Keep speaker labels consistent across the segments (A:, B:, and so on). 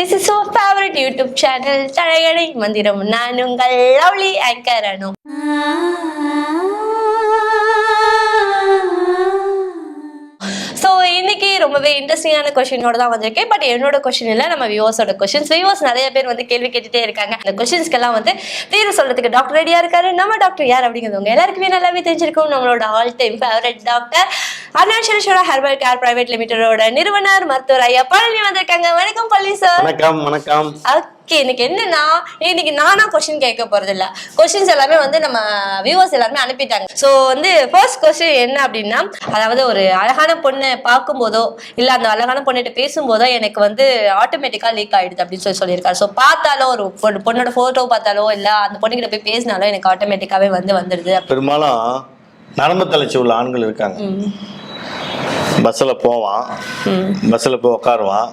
A: This is your favourite YouTube channel தழையடை மந்திரம். நான் உங்கள் லவ்லி ஆங்கர் அனு ரொம்பவே இன்ட்ரெஸ்டிங்கான கொஷினோட தான் வந்திருக்கேன். பட் என்னோட கொஷின் இல்லை நம்ம வியூவர்ஸோட கொஷின்ஸ் வியூவர்ஸ் நிறைய பேர் வந்து கேள்வி கேட்டுட்டே இருக்காங்க. அந்த கொஷின்ஸ்க்கெல்லாம் வந்து தீர்வு சொல்றதுக்கு டாக்டர் ரெடியா இருக்காரு? நம்ம டாக்டர் யார் அப்படிங்கிறது உங்க எல்லாருக்குமே நல்லாவே தெரிஞ்சிருக்கும். நம்மளோட all time favourite doctor Arunachaleswara herbal care private லிமிடெடோட நிறுவனர் மருத்துவர் ஐயா பழனி வந்திருக்காங்க. வணக்கம் பழனி சார்
B: வணக்கம் வணக்கம்.
A: ஓகே இன்னைக்கு என்னன்னா இன்னைக்கு நானா கொஸ்டின் கேட்க போறது இல்ல கொஸ்டின்ஸ் எல்லாமே வந்து நம்ம வியூவர்ஸ் எல்லாருமே அனுப்பிட்டாங்க. ஸோ வந்து ஃபர்ஸ்ட் கொஸ்டின் என்ன அப்படின்னா அதாவது ஒரு அழகான பொண்ணை பார்க்கும்போதோ இல்ல அந்த அழகான பொண்ணிட்ட பேசும்போதோ எனக்கு வந்து ஆட்டோமேட்டிக்கா லீக் ஆயிடுது அப்படின்னு சொல்லி சொல்லியிருக்காரு ஸோ பார்த்தாலோ ஒரு பொண்ணு- பொண்ணோட போட்டோ பார்த்தாலோ இல்ல அந்த பொண்ணுகிட்ட போய் பேசினாலோ எனக்கு ஆட்டோமேட்டிக்காவே வந்து வந்துடுது
B: பெரும்பாலும் நரம்பு தளர்ச்சி உள்ள ஆண்கள் இருக்காங்க. பஸ்ஸில் போவான். பஸ்ஸில் போய் உட்காருவான்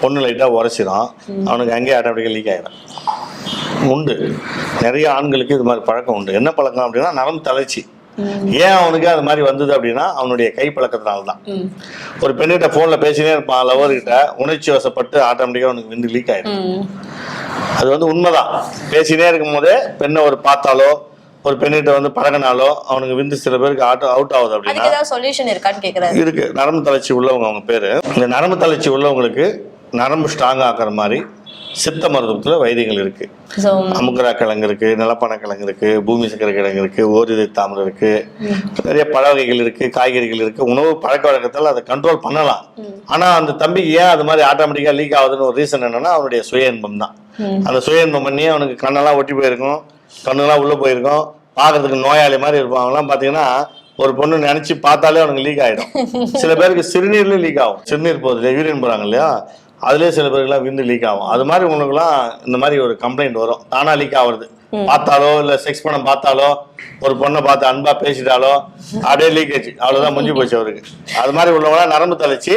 B: பொண்ணு லைட்டாக உரைச்சிடும் அவனுக்கு அங்கேயே ஆட்டோமேட்டிக்காக லீக் ஆகிடும் உண்டு. நிறைய ஆண்களுக்கு இது மாதிரி பழக்கம் உண்டு. என்ன பழக்கம் அப்படின்னா நரம்பு தளர்ச்சி. ஏன் அவனுக்கு அது மாதிரி வந்தது அப்படின்னா அவனுடைய கை பழக்கத்தினால தான். ஒரு பெண்ணிட்ட ஃபோனில் பேசினே இருப்பான் லவர் கிட்ட உணர்ச்சி வசப்பட்டு ஆட்டோமேட்டிக்காக அவனுக்கு விந்து லீக் ஆகிடும்
A: ம்.
B: அது வந்து உண்மைதான். பேசினே இருக்கும் போதே பெண்ணை ஒரு பார்த்தாலோ ஒரு பெண்ணிட்ட வந்து பழகினாலோ அவனுக்கு விந்து சில பேருக்கு ஆட்டோ அவுட் ஆகுது அப்படின்னா
A: சொல்யூஷன் இருக்கான்னு
B: இருக்கு. நரம்பு தளர்ச்சி உள்ளவங்க அவங்க பேரு. இந்த நரம்பு தளர்ச்சி உள்ளவங்களுக்கு நரம்பு ஸ்ட்ராங் ஆக்குற மாதிரி சித்த மருத்துவத்துல வைத்தியங்கள் இருக்கு.
A: ஸோ
B: அமுக்கரா கிழங்கு இருக்கு நிலப்பன கிழங்கு இருக்கு பூமி சக்கரை கிழங்கு இருக்கு ஓரிதை தாமரை இருக்கு. நிறைய பழ வகைகள் இருக்கு காய்கறிகள் இருக்கு. உணவு பழக்க வழக்கத்தில் அதை கண்ட்ரோல் பண்ணலாம். ஆனா அந்த தம்பிக்கு ஏன் அது மாதிரி ஆட்டோமேட்டிக்கா லீக் ஆகுதுன்னு ஒரு ரீசன் என்னன்னா அவனுடைய சுய இன்பம் தான் அந்த சுய இன்பம் பண்ணி அவனுக்கு கண்ணெல்லாம் ஒட்டி போயிருக்கும் கண்ணெல்லாம் உள்ள போயிருக்கும். பார்க்கறதுக்கு நோயாளி மாதிரி இருப்பான் அவங்களாம் பாத்தீங்கன்னா ஒரு பொண்ணு நினைச்சு பார்த்தாலே அவனுக்கு லீக் ஆயிடும். சில பேருக்கு சிறுநீர்லயும் லீக் ஆகும். சிறுநீர் போகுது யூரின் போறாங்க இல்லையா? அதுலயே சில பேருக்குலாம் விந்து லீக் ஆகும். அது மாதிரி உங்களுக்குலாம் இந்த மாதிரி ஒரு கம்ப்ளைண்ட் வரும். தானா லீக் ஆகுறது. பார்த்தாலோ இல்ல செக்ஸ் படம் பார்த்தாலோ ஒரு பொண்ணை பார்த்து அன்பா பேசிட்டாலோ அப்படியே லீக்கேஜ் அவ்வளவுதான் முடிஞ்சு போச்சு அவருக்கு. அது மாதிரி உள்ளவங்களாம் நரம்பு தளர்ச்சி.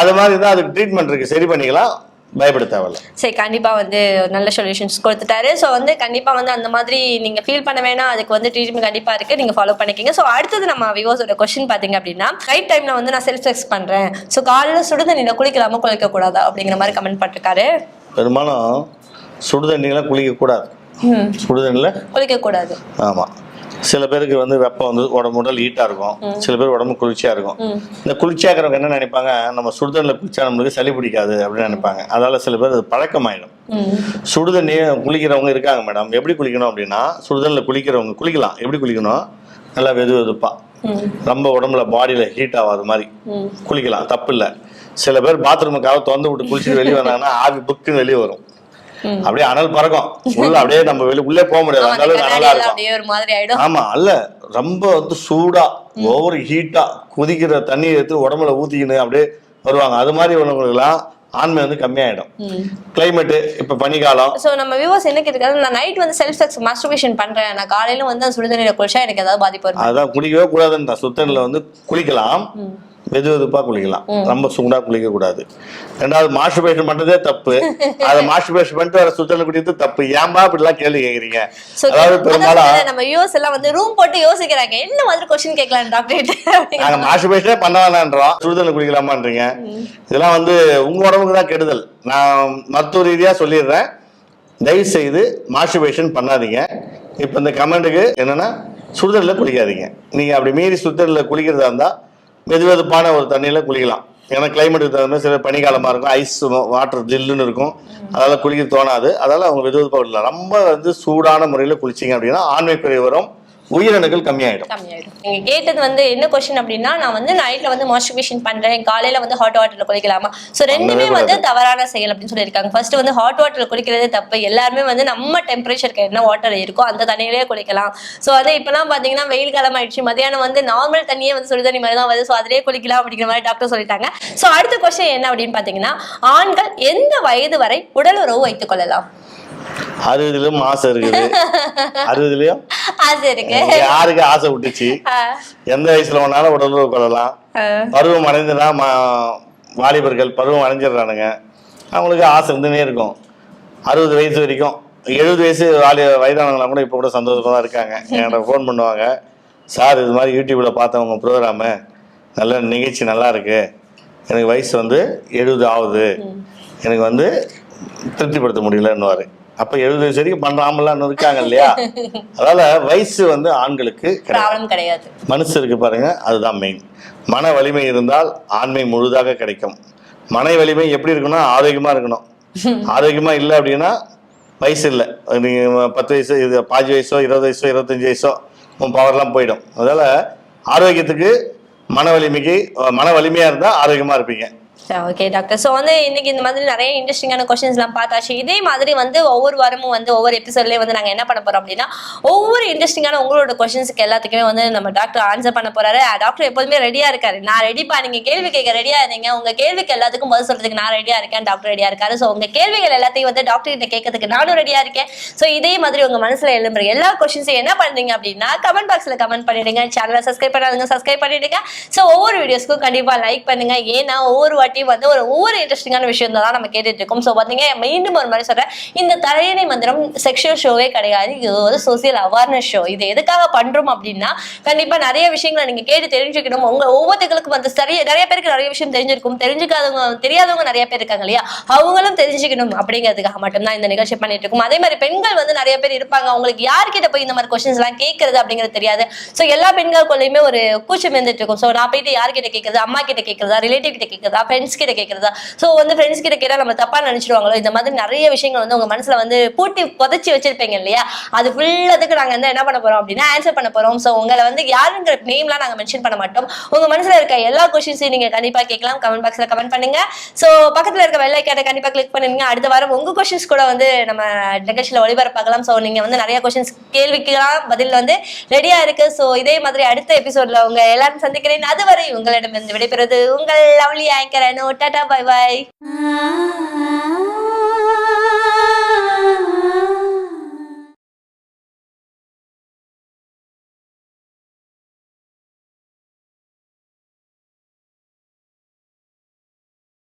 B: அது மாதிரி தான் அதுக்கு ட்ரீட்மெண்ட் இருக்கு. சரி பண்ணிக்கலாம். பயப்பட தேவையில்ல.
A: சரி கண்டிப்பா வந்து நல்ல சொல்யூஷன்ஸ் கொடுத்துட்டாரு. ஸோ வந்து கண்டிப்பா வந்து அந்த மாதிரி நீங்க ஃபீல் பண்ண வேணாம். அதுக்கு வந்து ட்ரீட்மெண்ட் கண்டிப்பா இருக்கு. நீங்க ஃபாலோ பண்ணிக்கிங்க. ஸோ அடுத்தது நம்ம விவோஸோட கொஸ்டின் பாத்தீங்க அப்படின்னா ரைட் டைம்ல வந்து நான் செல்ஃப் செக்ஸ் பண்றேன். ஸோ காலையில சுடுதண்ணில குளிக்கலாமா குளிக்க கூடாதா அப்படிங்கிற மாதிரி கமெண்ட் பண்ணிருக்காரு
B: பெரும்பாலும் சுடுதண்ணிலாம் குளிக்கக்கூடாது. சுடுதண்ணியில்
A: குளிக்க கூடாது
B: ஆமாம் சில பேருக்கு வந்து வெப்பம் வந்து உடம்பு உடல் ஹீட்டாக இருக்கும். சில பேர் உடம்பு குளிர்ச்சியாக இருக்கும். இந்த குளிர்ச்சியாக இருக்கிறவங்க என்ன நினைப்பாங்க? நம்ம சுடுதண்ணில் குளிச்சா நம்மளுக்கு சளி பிடிக்காது அப்படின்னு நினைப்பாங்க. அதால சில பேர் அது பழக்கமாயிடும். சுடுதண்ணி குளிக்கிறவங்க இருக்காங்க மேடம். எப்படி குளிக்கணும் அப்படின்னா சுடுதண்ணில் குளிக்கிறவங்க குளிக்கலாம். எப்படி குளிக்கணும்? நல்லா வெது வெதுப்பா.
A: ம்,
B: ரொம்ப உடம்புல பாடியில் ஹீட் ஆகாத மாதிரி. குளிக்கலாம். தப்பு இல்லை சில பேர் பாத்ரூமுக்காக திறந்து விட்டு குளிச்சுட்டு வெளியே வந்தாங்கன்னா ஆவி புக்குன்னு வெளியே வரும். அப்படியே அனல் பறக்கும். உள்ள அப்படியே நம்ம வெளியே உள்ளே போக முடியாது.
A: கண்ணாடி
B: அனலா இருக்கும்.
A: அப்படியே ஒரு மாதிரி ஆயிடும்.
B: ஆமா அல்ல. ரொம்ப வந்து சூடா ஓவர் ஹீட்டா கொதிக்கிற தண்ணியை எடுத்து உடம்புல ஊத்திக்கின்னு அப்படியே வருவாங்க. அது மாதிரி உள்ளவங்களுக்குலாம் ஆண்மை வந்து கம்மியாயிடும்.
A: ம்.
B: கிளைமேட்டு இப்ப பனிக்காலம்.
A: ஸோ நம்ம வியூவர்ஸ் என்ன கேட்டுருக்காங்க நான் நைட் வந்து செல்ஃப் செக்ஸ் மாஸ்டர்பேஷன் பண்றேன். நான் காலையில வந்து அந்த சுடுதண்ணில குளிச்சா எனக்கு ஏதாவது பாதிப்பு வரும்?
B: அதான் குளிக்கவே கூடாதுன்ற சுத்தனில் வந்து குளிக்கலாம். வெது வெதுப்பா குளிக்கலாம் ரொம்ப சூடா குளிக்க கூடாது. ரெண்டாவது மாஸ்டர்பேஷன் பண்றதே தப்பு. அதை மாஸ்டர்பேஷன் பண்ணிட்டு வர சுத்தனை குடிக்கிறது தப்பு. ஏன்பா இப்படிலாம் கேள்வி கேக்குறீங்க?
A: So,
B: அதாவது பெரும்பாலும்
A: நம்ம யூஎஸ் எல்லாம் வந்து ரூம் போட்டு யோசிக்கிறாங்க. என்ன மாதிரி கொஸ்டின் கேட்கலாம் டாக்டர்
B: நாங்க மாஸ்டர்பேஷனே பண்ண வேணான்றோம். சுடுதண்ணி குளிக்கலாமான்றீங்க இதெல்லாம் வந்து உங்க உடம்புக்கு தான் கெடுதல். நான் மருத்துவ ரீதியா சொல்லிடுறேன். தயவு செய்து மாஸ்டர்பேஷன் பண்ணாதீங்க. இப்போ இந்த கமெண்ட்டுக்கு என்னன்னா சுடுதண்ணில் குளிக்காதீங்க. நீங்க அப்படி மீறி சுடுதண்ணில் குளிக்கிறதா இருந்தா மெதுவெதுப்பான ஒரு தண்ணியில் குளிக்கலாம். ஏன்னா கிளைமேட்டுக்கு தகுந்த மாதிரி சில பனிக்காலமாக இருக்கும். ஐஸ் வாட்டர் ஜில்லுன்னு இருக்கும். அதால் குளிக்க தோணாது. அதால் அவங்க வெது வெதுப்பாக விடலாம் ரொம்ப வந்து சூடான முறையில் குளிச்சிங்க அப்படின்னா ஆண்மை குறை வரும் உயிரணுக்கள் கம்மியாயிடும்.
A: கம்மியாயிடும். நீங்க கேட்டது வந்து என்ன கொஸ்டின் அப்படின்னா நான் வந்து நைட்ல வந்து மாஸ்டர்பேஷன் பண்றேன் காலையில வந்து ஹாட் வாட்டர்ல குளிக்கலாமா? சோ ரெண்டுமே வந்து தவறான செயல் அப்படின்னு சொல்லியிருக்காங்க. ஃபர்ஸ்ட் வந்து ஹாட் வாட்டர்ல குளிக்கிறதே தப்பு. எல்லாருமே வந்து நம்ம டெம்பரேச்சருக்கு என்ன வாட்டர் இருக்கோ அந்த தண்ணியிலேயே குளிக்கலாம். சோ அதே இப்பெல்லாம் பாத்தீங்கன்னா வெயில் காலம் ஆயிடுச்சு. மதியானம் வந்து நார்மல் தண்ணியே வந்து சுடுதண்ணி மாதிரி தான் வருது. ஸோ அதிலேயே குளிக்கலாம் அப்படிங்கிற மாதிரி டாக்டர் சொல்லிட்டாங்க. சோ அடுத்த கொஸ்டின் என்ன அப்படின்னு பாத்தீங்கன்னா ஆண்கள் எந்த வயது வரை உடல் உறவு வைத்துக் கொள்ளலாம்?
B: அறுபதுலயும் ஆசை இருக்குது. அறுபதுலயும்?
A: ஆசை இருக்கு.
B: யாருக்கு ஆசை விட்டுச்சு? எந்த வயசுல வேணாலும் உடலுறவு கொள்ளலாம். பருவம் அடைந்துனா மா- வாலிபர்கள் பருவம் அடைஞ்சிடுறானுங்க. அவங்களுக்கு ஆசை இருந்துனே இருக்கும். அறுபது வயசு வரைக்கும் எழுபது வயசு வாலி வயதானவங்களாம் கூட இப்போ கூட சந்தோஷமா தான் இருக்காங்க. என்கிட்ட ஃபோன் பண்ணுவாங்க. சார் இது மாதிரி யூடியூப்ல பார்த்தேன் உங்க ப்ரோக்ராமு நல்ல நிகழ்ச்சி நல்லா இருக்கு. எனக்கு வயசு வந்து எழுபது ஆகுது. எனக்கு வந்து திருப்திப்படுத்த முடியலன்னுவாரு. அப்ப எழுபது வயசு வரைக்கும் பண்றாமலாம் இருக்காங்க இல்லையா? அதனால வயசு வந்து ஆண்களுக்கு கிடையாது. மனசு பாருங்க அதுதான் மெயின் மன வலிமை இருந்தால் ஆண்மை முழுதாக கிடைக்கும். மன வலிமை எப்படி இருக்கணும்னா ஆரோக்கியமா இருக்கணும். ஆரோக்கியமா இல்லை அப்படின்னா வயசு இல்லை. நீங்க பத்து வயசு இது பாஞ்சு வயசோ இருபது வயசோ இருபத்தஞ்சு வயசோ உன் பவர்லாம் போயிடும். அதனால ஆரோக்கியத்துக்கு மன வலிமைக்கு மன வலிமையா இருந்தா ஆரோக்கியமா இருப்பீங்க.
A: ஓகே டாக்டர் ஸோ வந்து இன்னைக்கு இந்த மாதிரி நிறைய இன்ட்ரெஸ்டிங்கான கொஸ்டின்ஸ்லாம் பார்த்தாச்சு. இதே மாதிரி வந்து ஒவ்வொரு வாரமும் வந்து ஒவ்வொரு எபிசோட்லேயும் வந்து நாங்கள் என்ன பண்ண போகிறோம் அப்படின்னா ஒவ்வொரு இன்ட்ரெஸ்டிங்கான உங்களோட கொஷின்ஸுக்கு எல்லாத்துக்குமே வந்து நம்ம டாக்டர் ஆன்சர் பண்ண போகிறாரு டாக்டர் ah, எப்போதுமே ரெடியாக இருக்காரு. நான் ரெடிப்பா நீங்கள் கேள்வி கேட்க ரெடியாக இருந்தீங்க. உங்கள் கேள்விக்கு எல்லாத்துக்கும் பதில் சொல்கிறதுக்கு நான் ரெடியாக இருக்கேன். டாக்டர் ரெடியாக இருக்காரு. ஸோ உங்கள் கேள்விகள் எல்லாத்தையும் வந்து டாக்டர் கிட்ட கேட்கறதுக்கு நானும் ரெடியாக இருக்கேன். ஸோ இதே மாதிரி உங்கள் மனசில் எழும்புற எல்லா கொஸ்டின்ஸையும் என்ன பண்ணுறீங்க அப்படின்னா கமெண்ட் பாக்ஸில் கமெண்ட் பண்ணிடுங்க. சேனலை சப்ஸ்கிரைப் பண்ணாதுங்க சப்ஸ்கிரைப் பண்ணிடுங்க. ஸோ ஒவ்வொரு வீடியோஸ்க்கும் கண்டிப்பாக லைக் பண்ணுங்கள் ஏன்னா ஒவ்வொரு பற்றி வந்து ஒரு ஒவ்வொரு இன்ட்ரெஸ்டிங்கான விஷயம் தான் நம்ம கேட்டுட்டு இருக்கோம் ஸோ பார்த்தீங்க மீண்டும் ஒரு மாதிரி சொல்கிறேன் இந்த தலையணை மந்திரம் செக்ஷுவல் ஷோவே கிடையாது. இது ஒரு சோசியல் அவேர்னஸ் ஷோ இது எதுக்காக பண்ணுறோம் அப்படின்னா கண்டிப்பாக நிறைய விஷயங்களை நீங்கள் கேட்டு தெரிஞ்சுக்கணும். உங்கள் ஒவ்வொருத்தங்களுக்கும் வந்து சரி நிறைய பேருக்கு நிறைய விஷயம் தெரிஞ்சிருக்கும். தெரிஞ்சுக்காதவங்க தெரியாதவங்க நிறைய பேர் இருக்காங்க இல்லையா? அவங்களும் தெரிஞ்சுக்கணும் அப்படிங்கிறதுக்காக மட்டும்தான் இந்த நிகழ்ச்சி பண்ணிட்டு இருக்கோம். அதே மாதிரி பெண்கள் வந்து நிறைய பேர் இருப்பாங்க. அவங்களுக்கு யார்கிட்ட போய் இந்த மாதிரி கொஸ்டின்ஸ் எல்லாம் கேட்கறது அப்படிங்கிறது தெரியாது. ஸோ எல்லா பெண்களுக்குள்ளேயுமே ஒரு கூச்சம் இருந்துட்டு இருக்கும். ஸோ நான் போயிட்டு யார்கிட்ட கேட்கறது? அம்மா கிட்ட கேட்கறதா? ரிலேட்டிவ் கிட்ட கேட்கறதா? ஃப்ரெண்ட்ஸ் கிட்ட கேட்கறதா ஸோ வந்து ஃப்ரெண்ட்ஸ் கிட்ட கேட்டால் நம்ம தப்பா நினைச்சிருவாங்களோ? இந்த மாதிரி நிறைய விஷயங்கள் வந்து உங்க மனசுல வந்து பூட்டி புதைச்சி வச்சிருப்பீங்க இல்லையா? அது ஃபுல்லத்துக்கு நாங்க வந்து என்ன பண்ண போறோம் அப்படின்னா ஆன்சர் பண்ண போறோம். ஸோ உங்களை வந்து யாருங்கிற நேம்லாம் நாங்க மென்ஷன் பண்ண மாட்டோம். உங்க மனசுல இருக்க எல்லா கொஸ்டின்ஸையும் நீங்க கண்டிப்பா கேட்கலாம். கமெண்ட் பாக்ஸ்ல கமெண்ட் பண்ணுங்க. ஸோ பக்கத்துல இருக்க வெள்ளை கேட்ட கண்டிப்பா கிளிக் பண்ணுங்க. அடுத்த வாரம் உங்க கொஸ்டின்ஸ் கூட வந்து நம்ம நிகழ்ச்சியில ஒளிபரப்பாக்கலாம் ஸோ நீங்க வந்து நிறைய கொஸ்டின்ஸ் கேள்விக்கெல்லாம் பதில் வந்து ரெடியா இருக்கு. ஸோ இதே மாதிரி அடுத்த எபிசோட்ல உங்க எல்லாரும் சந்திக்கிறேன். அதுவரை உங்களிடமிருந்து விடைபெறுவது உங்கள் லவ்லி ஆங்கர். কেন টাটা বাই
C: বাই